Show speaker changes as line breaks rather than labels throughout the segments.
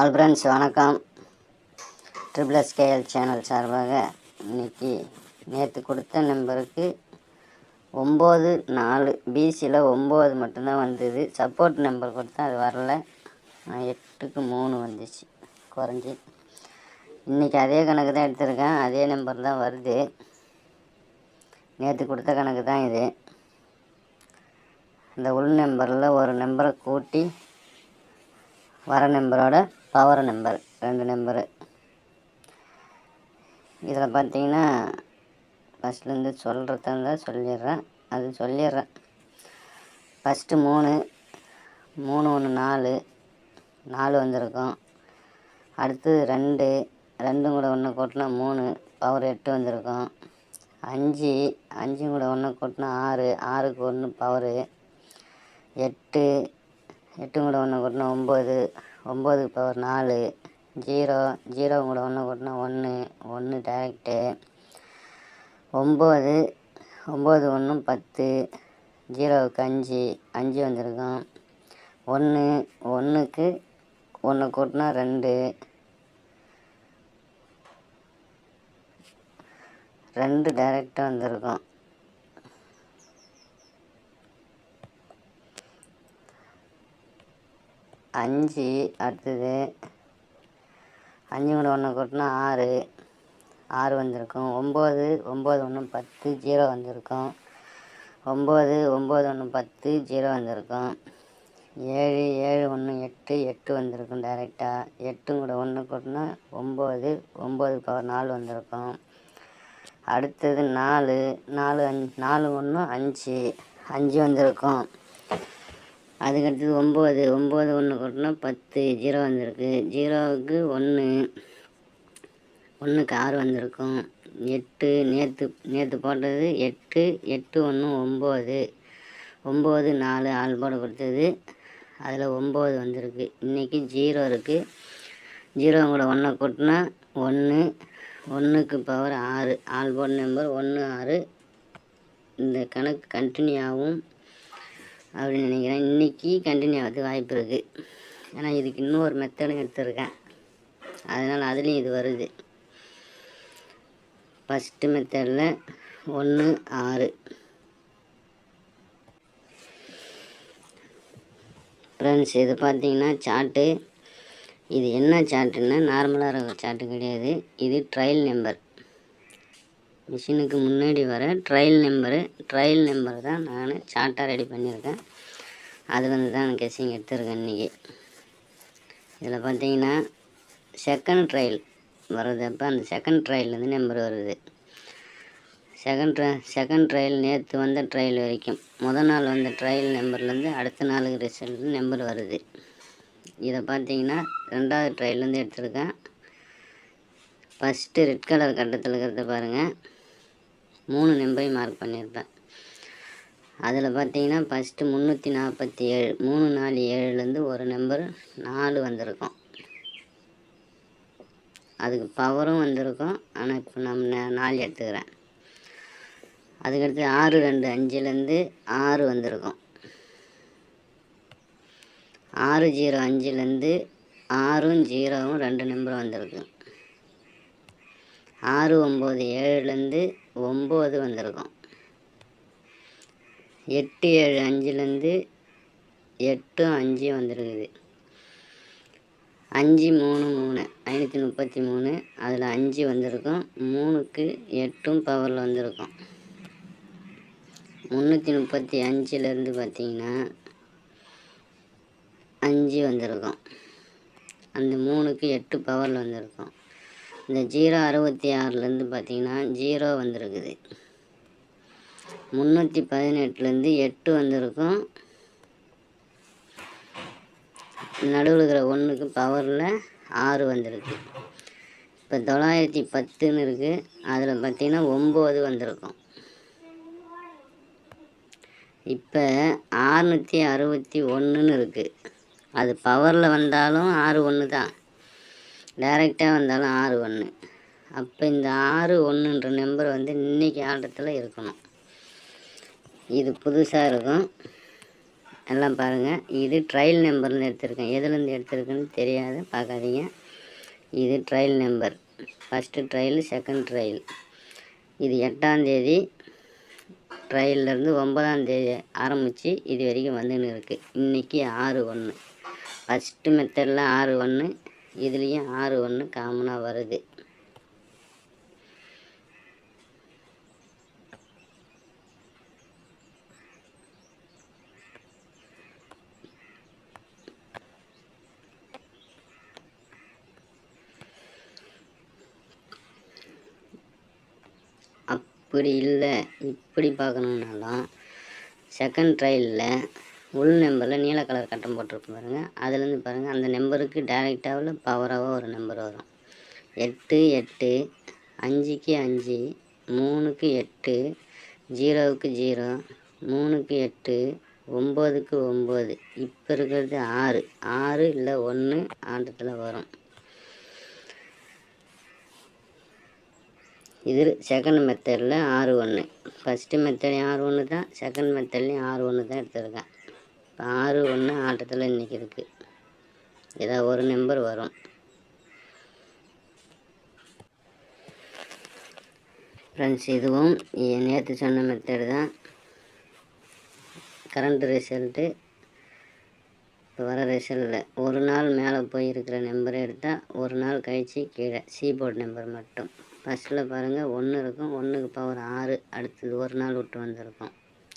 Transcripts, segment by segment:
All friends வணக்கம். Triple SKL channel சார்பாக இன்னைக்கு நேற்று கொடுத்த நம்பருக்கு ஒம்பது நாலு பிசியில் ஒம்பது மட்டும்தான் வந்தது. சப்போர்ட் நம்பர் கொடுத்தா அது வரல. நான் எட்டுக்கு மூணு வந்துச்சு. குறைஞ்சி. இன்றைக்கி அதே கணக்கு தான் எடுத்திருக்கேன். அதே நம்பர் தான் வருது. நேற்று கொடுத்த கணக்கு தான் இது. இந்த உள் நம்பரில் ஒரு நம்பரை கூட்டி வர நம்பரோட பவர் நம்பர் ரெண்டு நம்பரு இதில் பார்த்தீங்கன்னா ஃபஸ்ட்லேருந்து சொல்கிறதா இருந்தால் சொல்லிடுறேன். அது சொல்லிடுறேன். ஃபஸ்ட்டு மூணு மூணு ஒன்று நாலு நாலு வந்திருக்கும். அடுத்து ரெண்டு ரெண்டும் கூட ஒன்று கூட்டினா மூணு பவர் எட்டு வந்திருக்கும். அஞ்சு அஞ்சும் கூட ஒன்று கூட்டினா ஆறு ஆறுக்கு ஒன்று பவரு எட்டு எட்டும் கூட ஒன்று கூட்டினா ஒம்பது ஒம்பது பவர் நாலு. ஜீரோ ஜீரோ கூட ஒன்று கூட்டினா ஒன்று ஒன்று டேரெக்டு ஒம்பது ஒம்பது ஒன்றும் பத்து. ஜீரோவுக்கு அஞ்சு அஞ்சு வந்திருக்கும். ஒன்று ஒன்றுக்கு ஒன்று கூட்டினா ரெண்டு. ரெண்டு டேரெக்டாக வந்திருக்கும். அஞ்சு அடுத்தது அஞ்சு கூட ஒன்று கூட்டினா ஆறு. ஆறு வந்திருக்கும். ஒம்பது ஒம்பது ஒன்று பத்து ஜீரோ வந்திருக்கும். ஒம்பது ஒம்பது ஒன்று பத்து ஜீரோ வந்திருக்கும். ஏழு ஏழு ஒன்று எட்டு எட்டு வந்திருக்கும் டைரெக்டாக எட்டும் கூட ஒன்று கூட்டினா ஒம்பது ஒம்பது பவர் நாலு வந்திருக்கும். அடுத்தது நாலு. நாலு அஞ்சு நாலு ஒன்று அஞ்சு. அஞ்சு வந்திருக்கும். அதுக்கடுத்தது ஒம்பது ஒம்பது ஒன்று கூட்டினா பத்து ஜீரோ வந்திருக்கு. ஜீரோவுக்கு ஒன்று ஒன்றுக்கு ஆறு வந்திருக்கும். எட்டு நேற்று நேற்று போட்டது எட்டு எட்டு ஒன்று ஒம்பது. ஒம்பது நாலு ஆள் கொடுத்தது. அதில் ஒம்பது வந்திருக்கு. இன்றைக்கி ஜீரோ இருக்குது ஜீரோ கூட ஒன்றை கூட்டினா ஒன்று ஒன்றுக்கு பவர் ஆறு. ஆல்போர்ட் நம்பர் ஒன்று ஆறு. இந்த கணக்கு கண்டினியூ ஆகும். அப்படின்னு நினைக்கிறேன். இன்றைக்கி கண்டினியூ ஆகுது வாய்ப்பு இருக்குது ஏன்னா இதுக்கு இன்னொரு மெத்தடும் எடுத்துருக்கேன். அதனால் அதுலேயும் இது வருது. ஃபஸ்ட்டு மெத்தடில் ஒன்று ஆறு. ஃப்ரெண்ட்ஸ் இது பார்த்தீங்கன்னா சார்ட்டு இது என்ன சார்ட்டுன்னா நார்மலாக இருக்கிற சார்ட்டு கிடையாது. இது ட்ரையல் நம்பர் மிஷினுக்கு முன்னாடி வர ட்ரையல் நம்பரு ட்ரையல் நம்பர் தான் நான் சார்ட்டாக ரெடி பண்ணியிருக்கேன். அது வந்து தான் கெஸிங் எடுத்திருக்கேன் இன்றைக்கி இதில் பார்த்தீங்கன்னா செகண்ட் ட்ரையல் வர்றதப்போ அந்த செகண்ட் ட்ரையல்லேருந்து நம்பர் வருது. செகண்ட் ட்ரை செகண்ட் ட்ரையல் நேற்று வந்த ட்ரையல் வரைக்கும். முதல் நாள் வந்த ட்ரையல் நம்பர்லேருந்து அடுத்த நாளுக்கு ரிசல்ட் நம்பர் வருது. இதை பார்த்தீங்கன்னா ரெண்டாவது ட்ரையல்லேருந்து எடுத்திருக்கேன். ஃபஸ்ட்டு ரெட் கலர் கட்டத்தில் இருக்கிறத பாருங்கள் மூணு நம்பரையும் மார்க் பண்ணியிருப்பேன். அதில் பார்த்தீங்கன்னா ஃபஸ்ட்டு முந்நூற்றி நாற்பத்தி ஏழு மூணு நாலு ஏழுலேருந்து ஒரு நம்பர் நாலு வந்திருக்கும். அதுக்கு பவரும் வந்திருக்கும். ஆனால் இப்போ நம்ம நாலு எடுத்துக்கிறேன். அதுக்கடுத்து ஆறு ரெண்டு அஞ்சுலேருந்து ஆறு வந்திருக்கும். ஆறு ஜீரோ அஞ்சுலேருந்து ஆறும் ஜீரோவும் ரெண்டு நம்பர் வந்திருக்கு. ஆறு ஒம்பது ஏழுலேருந்து ஒம்பது வந்திருக்கும். எட்டு ஏழு அஞ்சுலேருந்து எட்டும் அஞ்சு வந்திருக்குது. அஞ்சு மூணு மூணு. ஐநூற்றி முப்பத்தி மூணு. அதில் அஞ்சு வந்திருக்கும். மூணுக்கு எட்டும் பவரில் வந்திருக்கும். முந்நூற்றி முப்பத்தி அஞ்சுலேருந்து பார்த்தீங்கன்னா அஞ்சு வந்திருக்கும். அந்த மூணுக்கு எட்டு பவரில் வந்திருக்கும். இந்த ஜீரோ அறுபத்தி ஆறுலேருந்து பார்த்தீங்கன்னா ஜீரோ வந்திருக்குது. முந்நூற்றி பதினெட்டுலேருந்து எட்டு வந்திருக்கும். நடுவில் இருக்கிற ஒன்றுக்கு பவரில் ஆறு வந்திருக்கு. இப்போ தொள்ளாயிரத்தி பத்துன்னு இருக்குது அதில் பார்த்தீங்கன்னா ஒம்பது வந்திருக்கும். இப்போ ஆறுநூற்றி அறுபத்தி ஒன்றுன்னு இருக்குது அது பவரில் வந்தாலும் ஆறு ஒன்று தான் டைரெக்டாக வந்தாலும் ஆறு ஒன்று அப்போ இந்த ஆறு ஒன்றுன்ற நம்பர் வந்து இன்னைக்கு ஆட்டத்தில் இருக்கணும். இது புதுசாக இருக்கும். எல்லாம் பாருங்கள் இது ட்ரையல் நம்பர்லேருந்து எடுத்திருக்கேன். எதுலேருந்து எடுத்திருக்குன்னு தெரியாது. பார்க்காதீங்க. இது trial number first trial second trial இது எட்டாந்தேதி ட்ரையல்லேருந்து ஒன்பதாந்தேதி ஆரம்பித்து இது வரைக்கும் வந்துன்னு இருக்குது இன்றைக்கி ஆறு ஒன்று ஃபஸ்ட்டு மெத்தடில் ஆறு ஒன்று இதுலேயும் ஆறு ஒன்று காமனாக வருது. அப்படி இல்லை இப்படி பார்க்கணுன்னாலும் செகண்ட் ட்ரையலில் உள் நம்பரில் நீல கலர் கட்டம் போட்டிருப்போம் பாருங்கள் அதுலேருந்து பாருங்கள் அந்த நம்பருக்கு டைரெக்டாகவில் பவராக ஒரு நம்பர் வரும். எட்டு எட்டு அஞ்சுக்கு அஞ்சு மூணுக்கு எட்டு ஜீரோவுக்கு ஜீரோ மூணுக்கு எட்டு ஒம்போதுக்கு ஒம்பது இப்போ இருக்கிறது ஆறு. ஆறு இல்லை ஒன்று ஆட்டத்தில் வரும். இது செகண்ட் மெத்தடில் ஆறு ஒன்று ஃபஸ்ட்டு மெத்தட்லையும் ஆறு ஒன்று தான் செகண்ட் மெத்தட்லேயும் ஆறு ஒன்று தான் எடுத்திருக்கேன். ஆறு ஒன்று ஆட்டத்தில் இன்றைக்கி இருக்குது ஏதாவது ஒரு நம்பர் வரும். ஃப்ரெண்ட்ஸ் இதுவும் நேற்று சொன்ன மெத்தடு தான். கரண்ட் ரிசல்ட்டு இப்போ வர ரிசல்ட்டில் ஒரு நாள் மேலே போயிருக்கிற நம்பரை எடுத்தால் ஒரு நாள் கழித்து கீழே. சீபோர்ட் நம்பர் மட்டும். ஃபஸ்ட்டில் பாருங்கள் ஒன்று இருக்கும் ஒன்றுக்கு பவர் ஆறு. அடுத்தது ஒரு நாள் விட்டு வந்திருக்கோம்.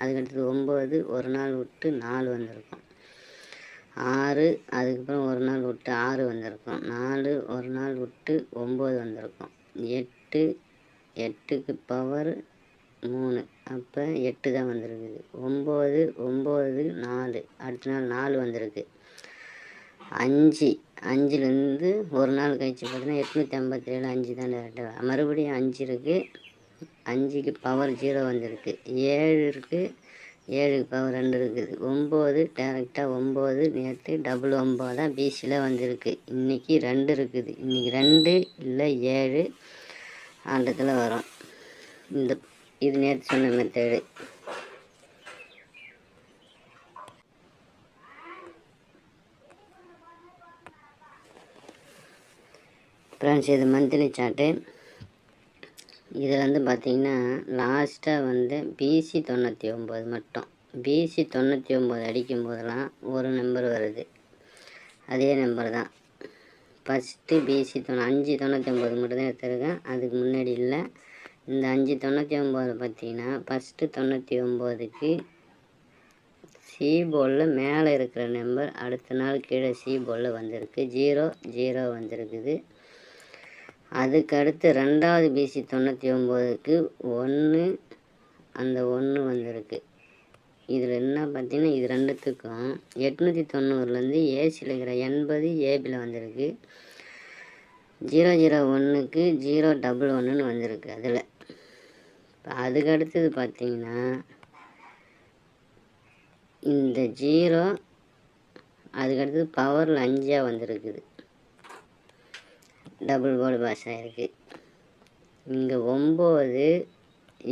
அதுக்கடுத்தது ஒம்பது ஒரு நாள் விட்டு நாலு வந்திருக்கும். ஆறு அதுக்கப்புறம் ஒரு நாள் விட்டு ஆறு வந்திருக்கும். நாலு ஒரு நாள் விட்டு ஒம்பது வந்திருக்கும். எட்டு எட்டுக்கு பவர் மூணு. அப்போ எட்டு தான் வந்திருக்குது. ஒம்பது ஒம்பது நாலு. அடுத்த நாள் நாலு வந்திருக்கு. அஞ்சு. அஞ்சுலேருந்து ஒரு நாள் கழிச்சு பார்த்தீங்கன்னா எட்நூற்றி ஐம்பத்தி ஏழு அஞ்சு தான் டேரெக்டாக மறுபடியும் அஞ்சு இருக்குது அஞ்சுக்கு பவர் ஜீரோ வந்திருக்கு. ஏழு இருக்குது ஏழுக்கு பவர் ரெண்டு இருக்குது. ஒம்பது டேரெக்டாக ஒம்பது நேற்று டபுள் ஒம்பது பிசியில் வந்திருக்கு. இன்றைக்கி ரெண்டு இருக்குது. இன்றைக்கி ரெண்டு இல்லை ஏழு ஆண்டத்தில் வரும். இந்த இது நேற்று சொன்ன மெத்தேடு ஃப்ரெண்ட்ஸ் இது மந்த்லி சார்ட்டு இதில் வந்து பார்த்திங்கன்னா லாஸ்ட்டாக வந்து பிசி தொண்ணூற்றி ஒம்பது மட்டும். பிசி தொண்ணூற்றி ஒம்பது அடிக்கும் போதெல்லாம் ஒரு நம்பர் வருது. அதே நம்பர் தான். ஃபஸ்ட்டு பிசி தொண்ணூ அஞ்சு தொண்ணூற்றி ஒம்பது மட்டும் தான் எடுத்துருக்கேன். அதுக்கு முன்னாடி இல்லை. இந்த அஞ்சு தொண்ணூற்றி ஒம்பது பார்த்தீங்கன்னா ஃபஸ்ட்டு தொண்ணூற்றி ஒம்போதுக்கு சி போர்டில் மேலே இருக்கிற நம்பர் அடுத்த நாள் கீழே சி போர்டில் வந்திருக்கு. ஜீரோ ஜீரோ வந்திருக்குது. அதுக்கடுத்து ரெண்டாவது பிசி தொண்ணூற்றி ஒம்போதுக்கு ஒன்று அந்த ஒன்று வந்திருக்கு. இதில் என்ன பார்த்தீங்கன்னா இது ரெண்டுத்துக்கும் எட்நூற்றி தொண்ணூறுலேருந்து ஏசியில் இருக்கிற எண்பது ஏபியில் வந்திருக்கு. ஜீரோ ஜீரோ ஒன்றுக்கு ஜீரோ டபுள் ஒன்றுன்னு வந்திருக்கு அதில். இப்போ அதுக்கடுத்தது பார்த்தீங்கன்னா இந்த ஜீரோ அதுக்கடுத்தது பவரில் அஞ்சாக வந்திருக்குது. டபுள் போர்டு பாஸ் ஆகிருக்கு இங்கே ஒம்பது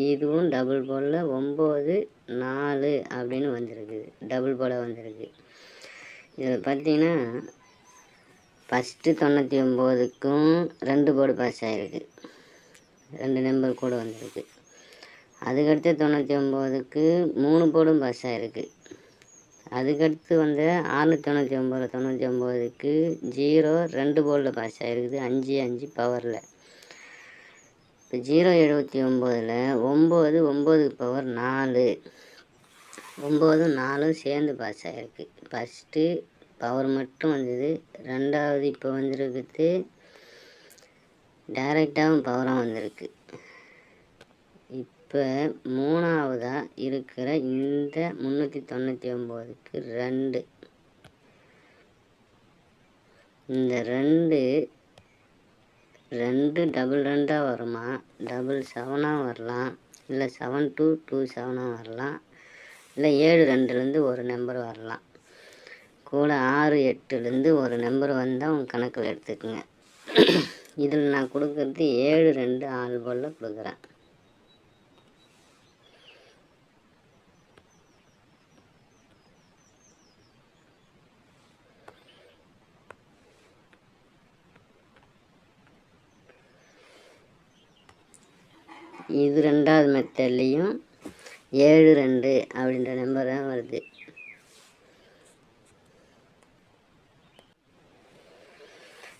இதுவும் டபுள் போர்டில் ஒம்பது நாலு அப்படின்னு வந்திருக்கு. டபுள் போர்டாக வந்திருக்கு. இதில் பார்த்தீங்கன்னா ஃபஸ்ட்டு தொண்ணூற்றி ஒம்போதுக்கும் ரெண்டு போர்டு பாஸ் ஆகிருக்கு ரெண்டு நம்பர் கூட வந்திருக்கு. அதுக்கடுத்து தொண்ணூற்றி ஒம்போதுக்கு மூணு போர்டும் பாஸ் ஆகிருக்கு அதுக்கடுத்து வந்து ஆறுநூற்றி தொண்ணூற்றி ஒம்பது தொண்ணூற்றி ஒம்போதுக்கு ஜீரோ ரெண்டு போர்டில் பாஸ் ஆகிருக்குது அஞ்சு அஞ்சு பவரில். இப்போ ஜீரோ எழுபத்தி ஒம்போதில் ஒம்பது ஒம்பது பவர் நாலு. ஒம்போதும் நாலும் சேர்ந்து பாஸ் ஆகிருக்கு ஃபஸ்ட்டு பவர் மட்டும் வந்தது. ரெண்டாவது இப்போ வந்திருக்குது. டைரெக்டாகவும் பவராக வந்திருக்கு. இப்போ மூணாவதாக இருக்கிற இந்த முந்நூற்றி தொண்ணூற்றி ஒம்போதுக்கு ரெண்டு. இந்த ரெண்டு ரெண்டு டபுள் ரெண்டாக வருமா? டபுள் செவனாக வரலாம். இல்லை செவன் டூ டூ செவனாக வரலாம். இல்லை ஏழு ரெண்டுலேருந்து ஒரு நம்பர் வரலாம். கூட ஆறு எட்டுலேருந்து ஒரு நம்பர் வந்தால் உங்கள் கணக்கில் எடுத்துக்கோங்க. இதில் நான் கொடுக்குறது ஏழு ரெண்டு ஆள் போல் கொடுக்குறேன். இது ரெண்டாவது மெத்தட்லேயும் ஏழு ரெண்டு அப்படின்ற நம்பர் தான் வருது.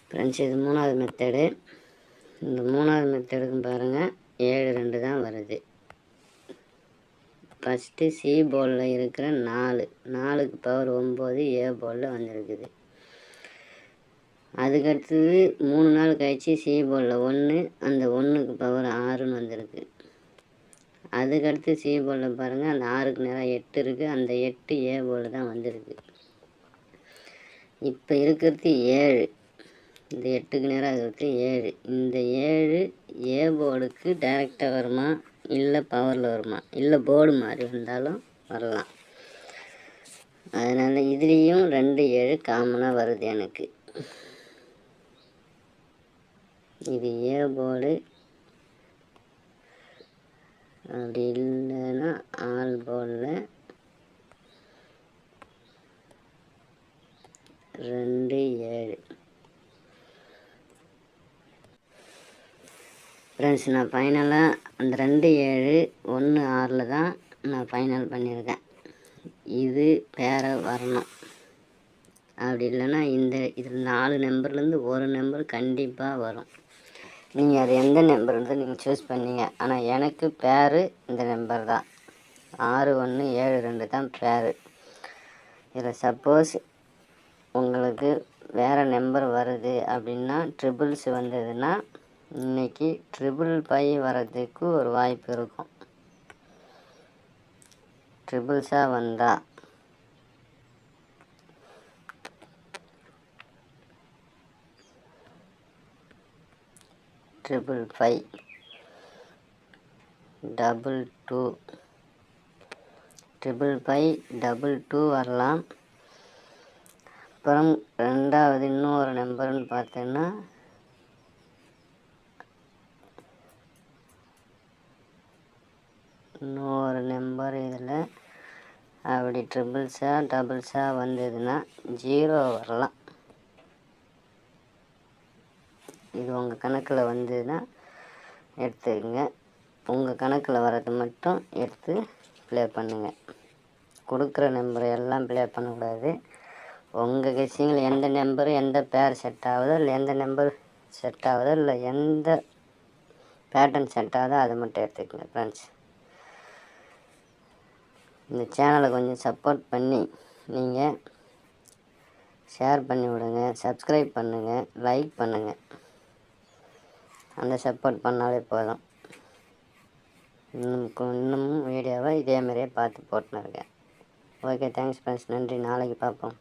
ஃப்ரெண்ட்ஸ் இது மூணாவது மெத்தடு இந்த மூணாவது மெத்தடுக்கும் பாருங்கள் ஏழு ரெண்டு தான் வருது. ஃபஸ்ட்டு சி போர்டில் இருக்கிற நாலு. நாலுக்கு பவர் ஒம்பது ஏ போர்டில் வந்திருக்குது. அதுக்கடுத்தது மூணு நாள் கழிச்சு சி ஒன்று அந்த ஒன்றுக்கு பவர் ஆறுன்னு வந்திருக்கு. அதுக்கடுத்து சி பாருங்கள் அந்த ஆறுக்கு நேராக எட்டு இருக்குது அந்த எட்டு ஏ போர்டில் தான் வந்திருக்கு. இப்போ இருக்கிறது ஏழு. இந்த எட்டுக்கு நேரம் இருக்கிறது ஏழு. இந்த ஏழு ஏ போர்டுக்கு டைரெக்டாக வருமா இல்லை பவரில் வருமா? இல்லை போர்டு மாதிரி வந்தாலும் வரலாம். அதனால் இதுலேயும் ரெண்டு ஏழு காமனாக வருது எனக்கு. இது ஏ போர்டு அப்படி இல்லைன்னா ஆல் போர்டில் ரெண்டு ஏழு. ஃப்ரெண்ட்ஸ் நான் ஃபைனலாக அந்த ரெண்டு ஏழு ஒன்று ஆறில் தான் நான் ஃபைனல் பண்ணியிருக்கேன். இது பேர வரணும். அப்படி இல்லைன்னா இந்த இதில் நாலு நம்பர்லேருந்து ஒரு நம்பர் கண்டிப்பாக வரும். நீங்கள் அது எந்த நம்பர் வந்து நீங்கள் சூஸ் பண்ணீங்க. ஆனால் எனக்கு பேர் இந்த நம்பர் தான். ஆறு ஒன்று ஏழு ரெண்டு தான் பேர். இதில் சப்போஸ் உங்களுக்கு வேறு நம்பர் வருது அப்படின்னா ட்ரிபிள்ஸ் வந்ததுன்னா இன்னைக்கு ட்ரிபிள் பை வர்றதுக்கு ஒரு வாய்ப்பு இருக்கும். ட்ரிபிள்ஸாக வந்தால் triple five double two triple five double two வரலாம். அப்புறம் ரெண்டாவது இன்னொரு நம்பர்னு பார்த்தோன்னா இன்னொரு நம்பர் இதில் அப்படி ட்ரிபிள்ஸாக டபுள்ஸாக வந்ததுன்னா ஜீரோ வரலாம். இது உங்கள் கணக்கில் வந்ததுன்னா எடுத்துக்கங்க. உங்கள் கணக்கில் வர்றது மட்டும் எடுத்து ப்ளே பண்ணுங்கள் கொடுக்குற நம்பரை எல்லாம் ப்ளே பண்ணக்கூடாது. உங்கள் கெஸ்ஸிங்கில் எந்த நம்பர் எந்த பேர் செட் ஆகுதோ இல்லை எந்த நம்பர் செட் ஆகுதோ இல்லை எந்த பேட்டர்ன் செட் ஆகுதோ அதை மட்டும் எடுத்துக்கங்க ஃப்ரெண்ட்ஸ் இந்த சேனலை கொஞ்சம் சப்போர்ட் பண்ணி நீங்கள் ஷேர் பண்ணி விடுங்க சப்ஸ்கிரைப் பண்ணுங்கள் லைக் பண்ணுங்கள் அந்த சப்போர்ட் பண்ணாலே போதும். இன்னும் இன்னமும் வீடியோவை இதே மாதிரியே பார்த்து போட்டுன்னு இருக்கேன். ஓகே தேங்க்ஸ் ஃப்ரெண்ட்ஸ் நன்றி. நாளைக்கு பார்ப்போம்.